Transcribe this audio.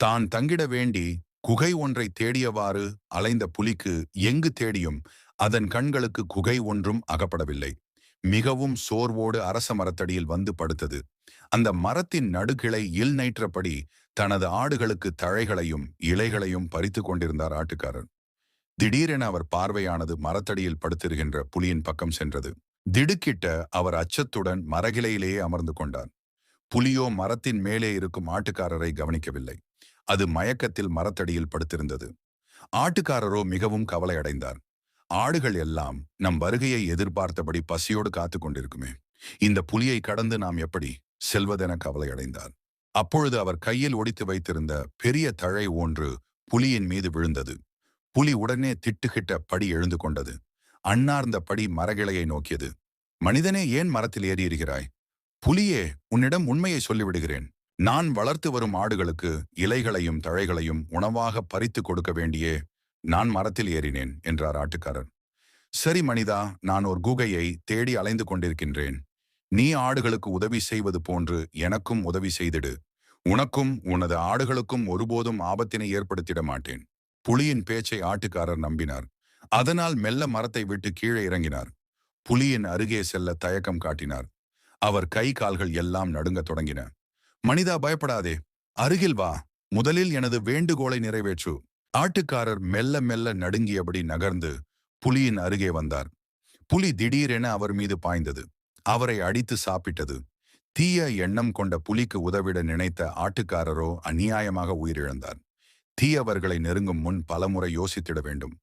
தான் தங்கிட வேண்டி குகை ஒன்றை தேடியவாறு அலைந்த புலிக்கு எங்கு தேடியும் அதன் கண்களுக்கு குகை ஒன்றும் அகப்படவில்லை. மிகவும் சோர்வோடு அரச மரத்தடியில் வந்து படுத்தது. அந்த மரத்தின் நடுகிளை இல் நைற்றபடி தனது ஆடுகளுக்கு தழைகளையும் இலைகளையும் பறித்து கொண்டிருந்தார் ஆட்டுக்காரர். திடீரென அவர் பார்வையானது மரத்தடியில் படுத்திருக்கின்ற புலியின் பக்கம் சென்றது. திடுக்கிட்ட அவர் அச்சத்துடன் மரகிளையிலேயே அமர்ந்து கொண்டார். புலியோ மரத்தின் மேலே இருக்கும் ஆட்டுக்காரரை கவனிக்கவில்லை. அது மயக்கத்தில் மரத்தடியில் படுத்திருந்தது. ஆட்டுக்காரரோ மிகவும் கவலையடைந்தார். ஆடுகள் எல்லாம் நம் வருகையை எதிர்பார்த்தபடி பசியோடு காத்து கொண்டிருக்குமே. இந்த புலியை கடந்து நாம் எப்படி செல்வதென கவலையடைந்தார். அப்பொழுது அவர் கையில் ஒடித்து வைத்திருந்த பெரிய தழை ஒன்று புலியின் மீது விழுந்தது. புலி உடனே திட்டுகிட்ட படி எழுந்து கொண்டது. அண்ணார்ந்த படி மரகிளையை நோக்கியது. மனிதனே ஏன் மரத்தில் ஏறியிருக்கிறாய்? புலியே உன்னிடம் உண்மையை சொல்லிவிடுகிறேன். நான் வளர்த்து வரும் ஆடுகளுக்கு இலைகளையும் தழைகளையும் உணவாக பறித்து கொடுக்க வேண்டியே நான் மரத்தில் ஏறினேன் என்றார் ஆட்டுக்காரர். சரி மனிதா நான் ஒரு குகையை தேடி அலைந்து கொண்டிருக்கின்றேன். நீ ஆடுகளுக்கு உதவி செய்வது போன்று எனக்கும் உதவி செய்திடு. உனக்கும் உனது ஆடுகளுக்கும் ஒருபோதும் ஆபத்தினை ஏற்படுத்திட மாட்டேன் புலியின் பேச்சை ஆட்டுக்காரர் நம்பினார். அதனால் மெல்ல மரத்தை விட்டு கீழே இறங்கினார். புலியின் அருகே செல்ல தயக்கம் காட்டினார். அவர் கை கால்கள் எல்லாம் நடுங்கத் தொடங்கின. மனிதா பயப்படாதே. அருகில் வா. முதலில் எனது வேண்டுகோளை நிறைவேற்று. ஆட்டுக்காரர் மெல்ல மெல்ல நடுங்கியபடி நகர்ந்து புலியின் அருகே வந்தார். புலி திடீரென அவர் மீது பாய்ந்தது. அவரை அடித்து சாப்பிட்டது. தீய எண்ணம் கொண்ட புலிக்கு உதவிட நினைத்த ஆட்டுக்காரரோ அநியாயமாக உயிரிழந்தார். தீயவர்களை நெருங்கும் முன் பலமுறை யோசித்திட வேண்டும்.